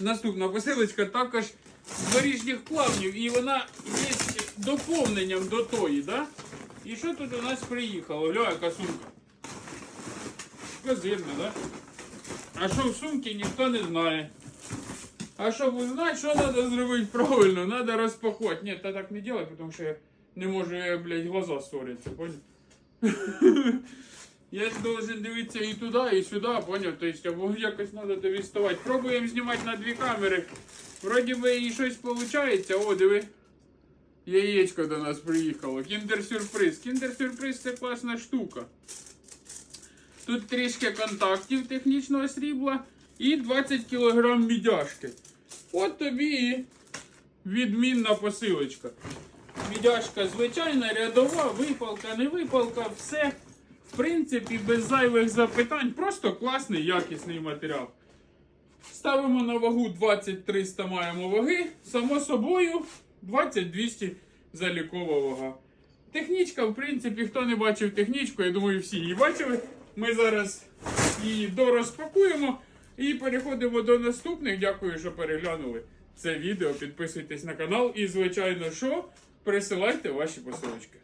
Наступна посилочка також з горішніх плавнів, і вона є доповненням до тої, да? І що тут у нас приїхало? Гля, яка сумка. Козирна, да? А що в сумці ніхто не знає. А щоб узнати, що треба зробити правильно, треба розпакувати. Ні, та так не делай, тому що я не можу, я, блядь, глаза ссоряться, понял? Я ж должен дивитися і туди, і сюди, поняв? Тобто, або якось треба довіставати. Пробуємо знімати на дві камери. Вроді би і щось виходить. О, диви. Яєчко до нас приїхало. Кіндер-сюрприз. Кіндер-сюрприз це класна штука. Тут трішки контактів технічного срібла і 20 кг мідяшки. От тобі і відмінна посилочка. Мідяшка звичайна, рядова, випалка, не випалка, все. Принципі, без зайвих запитань. Просто класний, якісний матеріал. Ставимо на вагу 20-300 маємо ваги. Само собою 20-200 залікова вага. Технічка, в принципі, хто не бачив технічку, я думаю, всі її бачили. Ми зараз її дорозпакуємо і переходимо до наступних. Дякую, що переглянули це відео. Підписуйтесь на канал і, звичайно, що присилайте ваші посилочки.